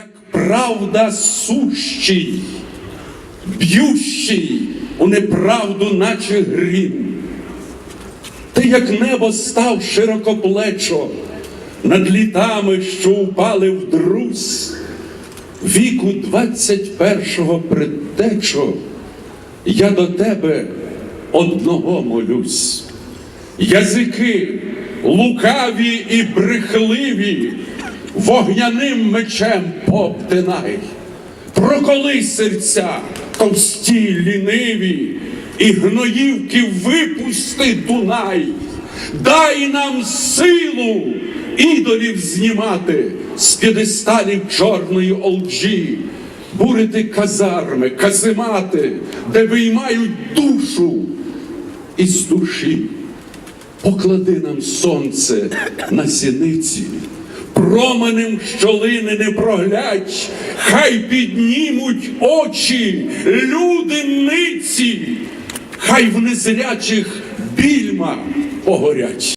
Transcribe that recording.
Як правда сущий, б'ющий у неправду, наче грім. Ти, як небо став широкоплечо над літами, що упали в друз, віку двадцять першого предтечо, я до тебе одного молюсь. Язики лукаві і брехливі, вогняним мечем пообтинай, проколи серця товсті ліниві, і гноївки випусти Дунай, дай нам силу ідолів знімати з п'єдесталів чорної олджі, бурити казарми, каземати, де виймають душу із душі. Поклади нам сонце на сіниці, променем щолини не проглядь, хай піднімуть очі люди ниці, хай в незрячих більма погорять.